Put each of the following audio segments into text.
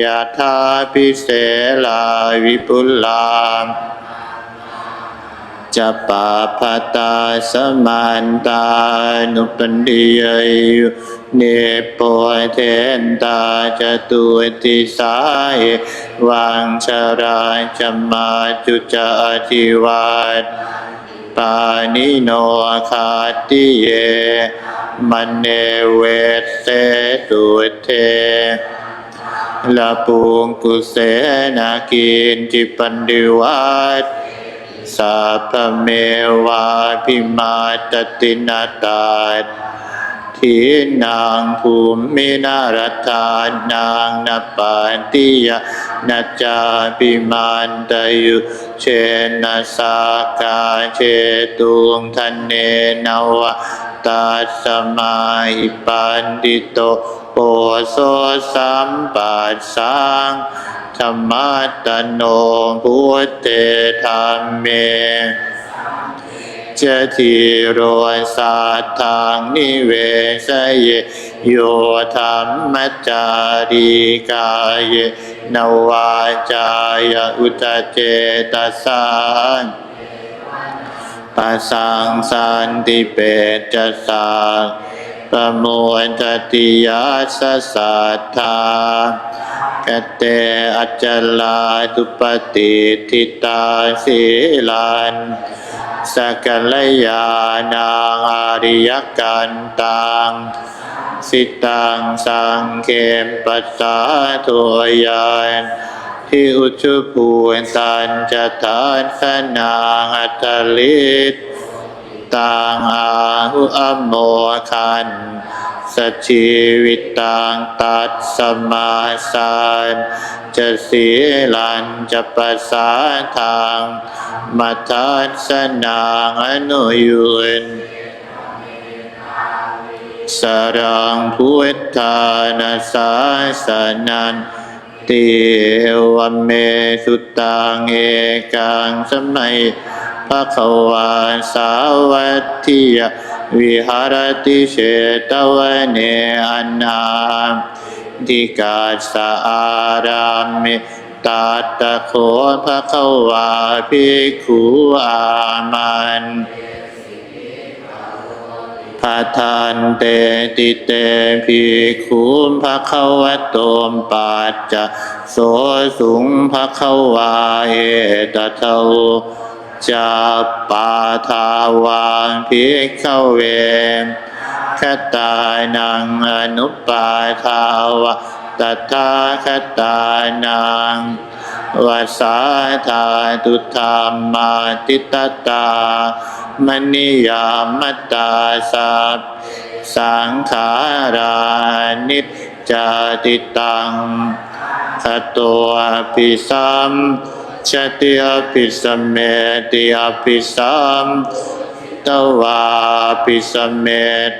ยะธาพิเศลาวิปุลลาจะปาพตาสมันตานุปันดิยยุเนโปเทนตาจะตุติสายวังชราจมาจุจาจิวัตปานิโนคาติเยมันเนเวเสตุเท ละปุงกุเสนากินจิปันดิวัตสัพเมวาพิมาตตินาตาทีนางภูมินารัตานังนปาติยานาจาปิมันตยุเชนะสากาเชตุงทันเนนวะตัสมาหิปันติโต ปโสสัมปัสสังธรรมตโนพุทเตธรรมเมเจติโรสัตถังนิเวสเยโยธรรมจาริกายเยนวาจายอุตเจตสังปัสสังสันติเปจสังปร มวลตติยาสสัทธากเตอัจจลาตุปฏิทิตาสีลันสกัลยานางอาริยกันตังสิตังสังเกมปัสสาโทยานที่อุชุภูนตันจะทานสนางอัตลิต ตังอาหุอโมคันสจชีวิตตังตัดสมาสานจะเสียลันจะประสานทางมาทัสนางอนุยุนสรังพุทธานาสาสนัน ติวเมสุตังเอกังสมัยภะคะวาสาวัตถิยวิหารติเชตวเนอนาดิกาสาอารามเมตัตตะโคภะคะวาภิกขุอามัน พาทานเตติเตภิกขุภะคะวะโตมปัจจะโสสุงภะคะวาเอตเทวจะปาทาวาภิกขเวคตานังอนุปาทาวะตถาคตานังวัสสาธาตุธรรมาติตตา มณิยามตาสัพสังขารานิจจติตังขตัวปิสัมชติอภิสมเมติอภิสัมตวาปิสมเม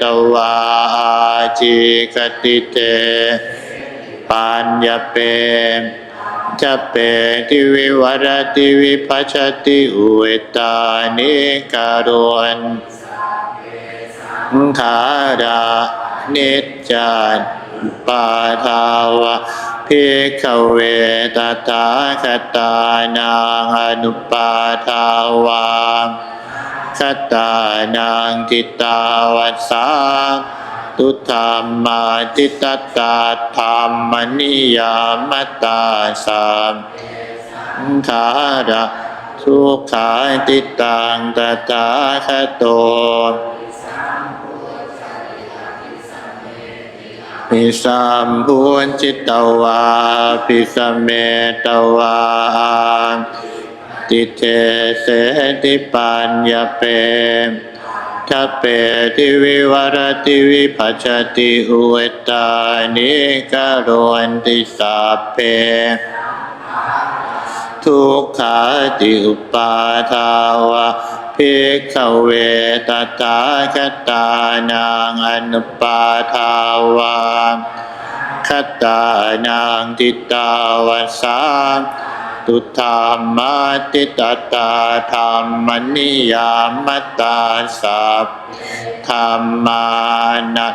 ตวาอาจิกติเตปัญญาเป จะเปติวิวรติวิปัชติอุเอตานิการวนขารานิจจานปาทาวะพิกขเวตตาคตานังอนุปาทาวาคตานังทิตาวัสสา ตุธรรมาติตตาธรรมนิยามตาสามขาระทุขาติตังตตาคโตปิสัมพุนจิตตวาปิสเมตวาติเทเสติปัญญาเป ทัพเปติวิวรติวิปัชชติอุเอตานิกาโรนติสัพเพทุกขาติอุปาทาวะภิกขเวตตาคตานังอนุปาทาวะคตานังทิตาวสา ตุธรรมาติตตาธรรมนิยามตาสัพธรรมานะ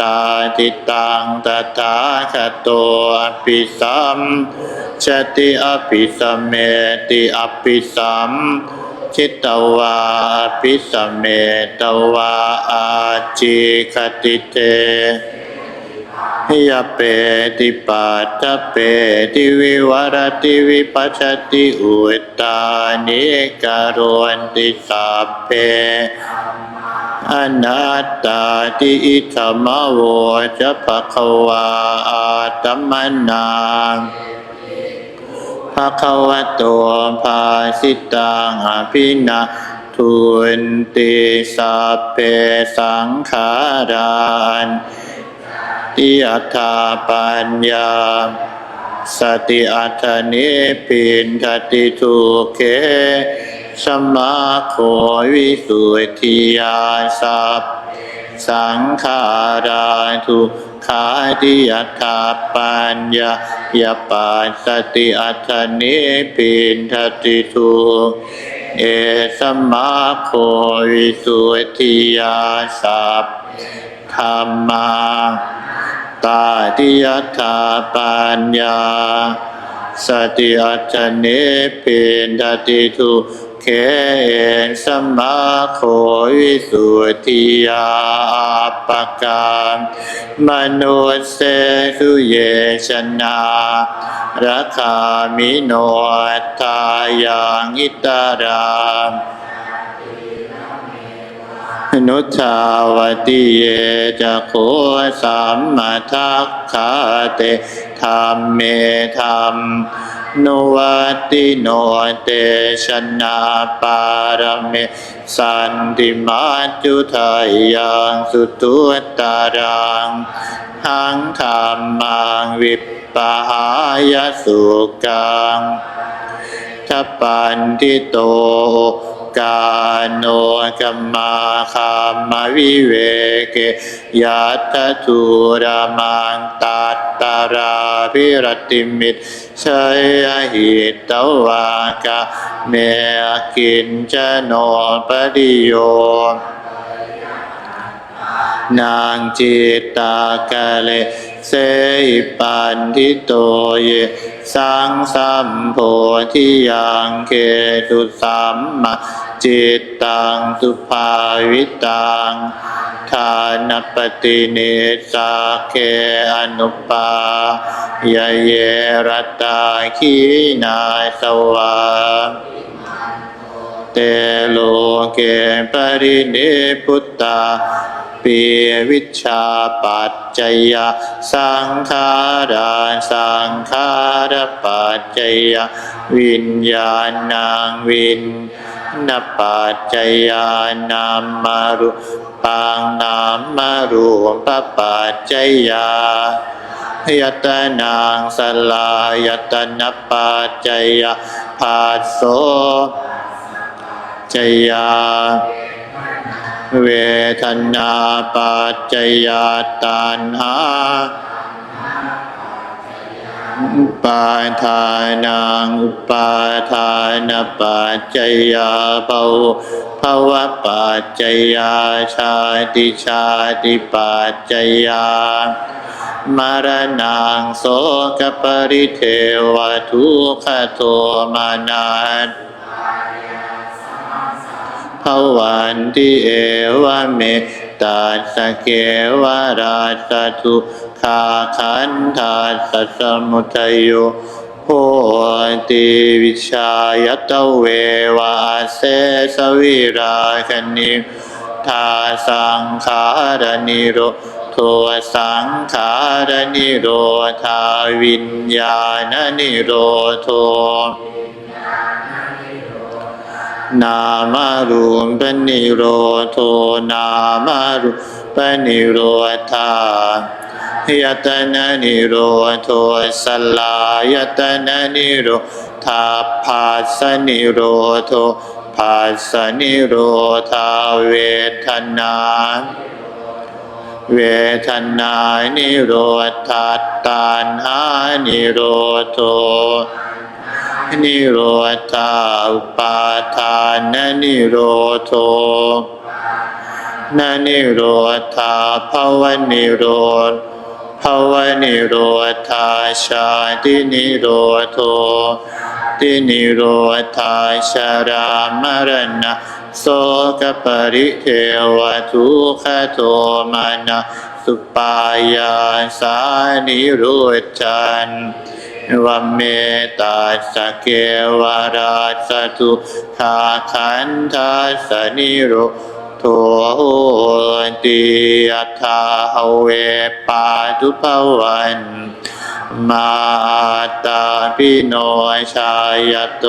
ตาทิตังตถาคตโตอภิสัมชติอภิสัมเมติอภิสัมชิตวาอภิสัมเมตวาอาจิคติเต ยเปติปัตตะเปติวิวรติวิปัสสติอุตตานิกรวนติสัพเพอนัตตาติอิธรรมโวจะภะคะวาอาตมนาภะคะวะโตภาสิตังอภินาทุนติสัพเพสังขารัน ติอัฏฐาปัญญา สติอัฏฐเนปินทติทุเขสมาโควิสุทิยาสัพสังขาราทุขาติอัฏฐาปัญญายาปัสสติอัฏฐเนปินทติทุเอสมาโควิสุทิยาสัพธรรมา ตาติยัตถาปัญญา สติอัจฉเนปินทติทุเขสมมาโควิสุทธิยาปการมนุสเสสุเยชนาราคามิโนอัตตายังอิตารา นุชาวติเยจะโคสัมมาทักขาเตธรรมเมธรรมนุวัติโนเตชนะปารเมสันติมาจุทายังสุตุตารังหังธรรมังวิปปหายสุกังทัปันทิโต กาโนกัมมาคามาวิเวเกยัตถทุรามังตัตตาราภิรติมิตชัยหิตวากะเมกินจโนปริโยนางจิตตากะเลเสหิปันทิโตเยสังสัมโพธิยังเกตุสัมมา จิตตังสุภาวิตังทานปฏิเนสาเคอนุปายเยรตตาขีนาสวาเตโลเกปริเนพุตตา ปีวิชาปัจจยาสังขาราสังขารปัจจยาวิญญาณังวินนปัจจยานามารุปังนามารุปปัจจยายตนางสลายตนปัจจยาภาโสจยา เวทนาปัจจยาตันหาปาทานังอุปาทานปัจจยาภวภวะปัจจยาชาติชาติปัจจยามารณังโสกปริเทวทุกขโทมานัส ภวันติเอวเมตัสสเกวราสตุขาขันธาสสมุทโยโหติวิชายตเววาเสสวิราคณิทาสังขารนิโรโทสังขารนิโรธาวิญญาณนิโรโท นามารูปนิโรโทนามารูปนิโรธายตนะนิโรโทสลายตนะนิโรธาภาสนิโรโทภาสนิโรธาเวทนาเวทนานิโรธาตานหานิโรโท นิโรธาอุปาทานนิโรโทนนิโรธาภวนิโรภวนิโรธาชาตินิโรโทตินิโรธาชารามรณะโสกปริเทวทุขโทมานะสุปายาสานิโรจัน วัมเมตาสเกวราสตุขาขันทัสนิโรโทติยัตาเวปาทุภวันมาตาปิโนชายโต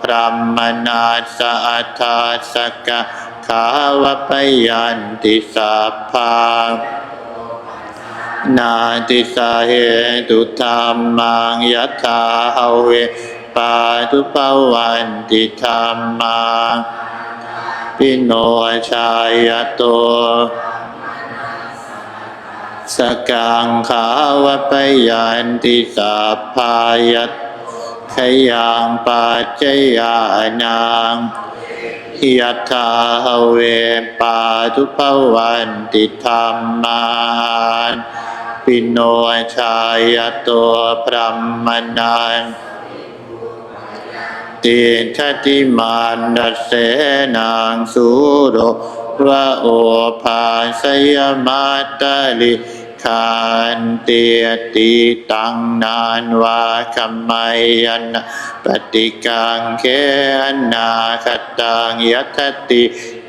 พรหมนาสอัฏฐาสกะขาวปยันติสัพพา นาติสาเหตุธรรมังยัตถาเวปาทุปวันติธรรมังปิโนชายโตสกังขาวะปยันติสัพายัตขยังปัจจยานัง ยัตถาเวปาทุภวันติธรรมานปิโนชายตัวพรหมนานติทติมานดัสเสนางสุโรวะโอภาสยมาตาลิ คานเตียติตังนานวาคัมไมยันปฏิกังเคนนาคตังยัตติ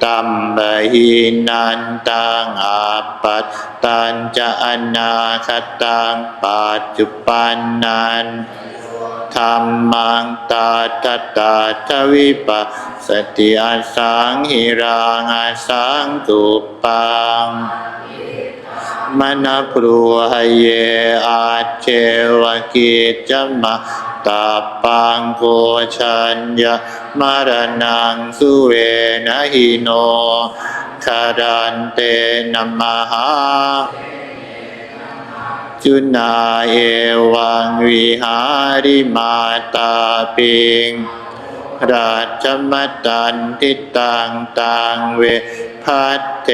ตัมบหินันตังอาปัตตันจะอนาคตังปัจจุปันนัน ธรรมังตาตตาทวิปัสสติอาสังหิรังอาสังตุปังมณพรูหเยอาเจวกิจมาตาปังโกชัญญมารนังสุเวนะหิโนคารันเตนัมหา จุนาเอวังวิหาริมาตาปิงราชมัตตันทิตังตังเวพัตเต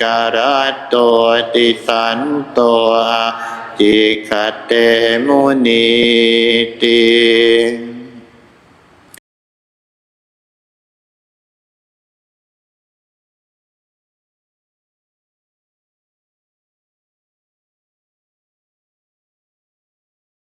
การาตัวติสันตัวจิคเตมุนีติ